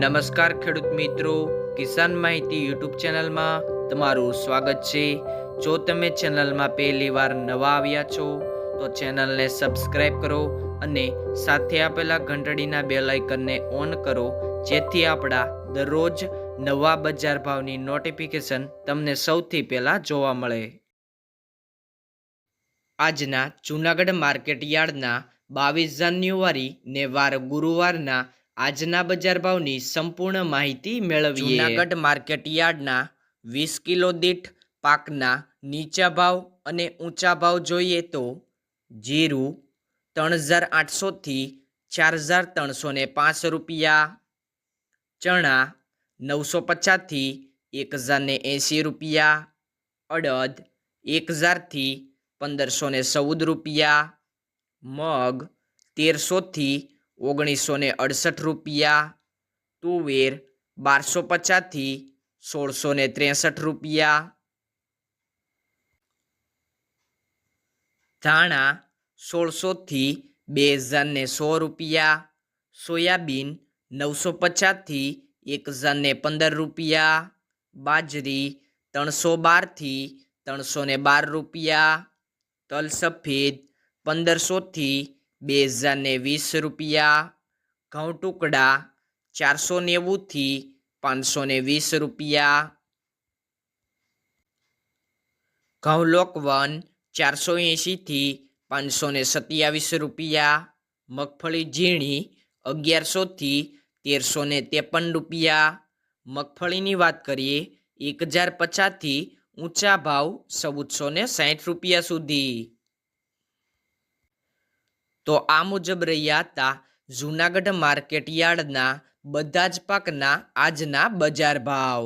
નમસ્કાર ખેડૂત મિત્રો, કિસાન માહિતી યુટ્યુબ ચેનલમાં તમારું સ્વાગત છે. જો તમે ચેનલમાં પહેલી વાર નવા આવ્યા છો, તો ચેનલને સબસ્ક્રાઇબ કરો અને સાથે આપેલા ઘંટડીના બેલ આઇકનને ઓન કરો, જેથી આપણા દરરોજ નવા બજાર ભાવની નોટિફિકેશન તમને સૌથી પહેલાં જોવા મળે. આજના જૂનાગઢ માર્કેટ યાર્ડના બાવીસ જાન્યુઆરી ને વાર ગુરુવારના આજના બજાર ભાવની સંપૂર્ણ માહિતી મેળવીએ. જૂનાગઢ માર્કેટ યાર્ડના વીસ કિલો દીઠ પાકના નીચા ભાવ અને ઊંચા ભાવ જોઈએ તો જીરું ત્રણ હજાર આઠસોથી ચાર હજાર ત્રણસો ને પાંચ રૂપિયા, ચણા નવસો પચાસથી એક હજાર ને એંસી રૂપિયા, અડદ એક હજારથી પંદરસો ને ચૌદ રૂપિયા, મગ તેરસોથી ઓગણીસો ને અડસઠ રૂપિયા, તુવેર બારસો પચાસથી સોળસો ને ત્રેસઠ રૂપિયા. ધાણા સોળસોથી બે હજાર ને સો રૂપિયા, સોયાબીન નવસો પચાસથી એક હજાર ને પંદર રૂપિયા, બાજરી ત્રણસો બારથી ત્રણસો ને બાર રૂપિયા, તલ સફેદ પંદરસોથી બે હજાર ને વીસ રૂપિયા, ઘઉં ટુકડા ચારસો નેવુંથી પાંચસો ને વીસ રૂપિયા, ઘઉં લોકવન ચારસો એંશીથી પાંચસો ને સત્યાવીસ રૂપિયા, મગફળી ઝીણી અગિયારસોથી તેરસો ને ત્રેપન રૂપિયા. મગફળીની વાત કરીએ, એક હજાર પચાસથી ઊંચા ભાવ ચૌદસો ને સાઠ રૂપિયા સુધી. તો આ મુજબ રહ્યા હતા જૂનાગઢ માર્કેટ યાર્ડના બધા જ પાકના આજના બજાર ભાવ.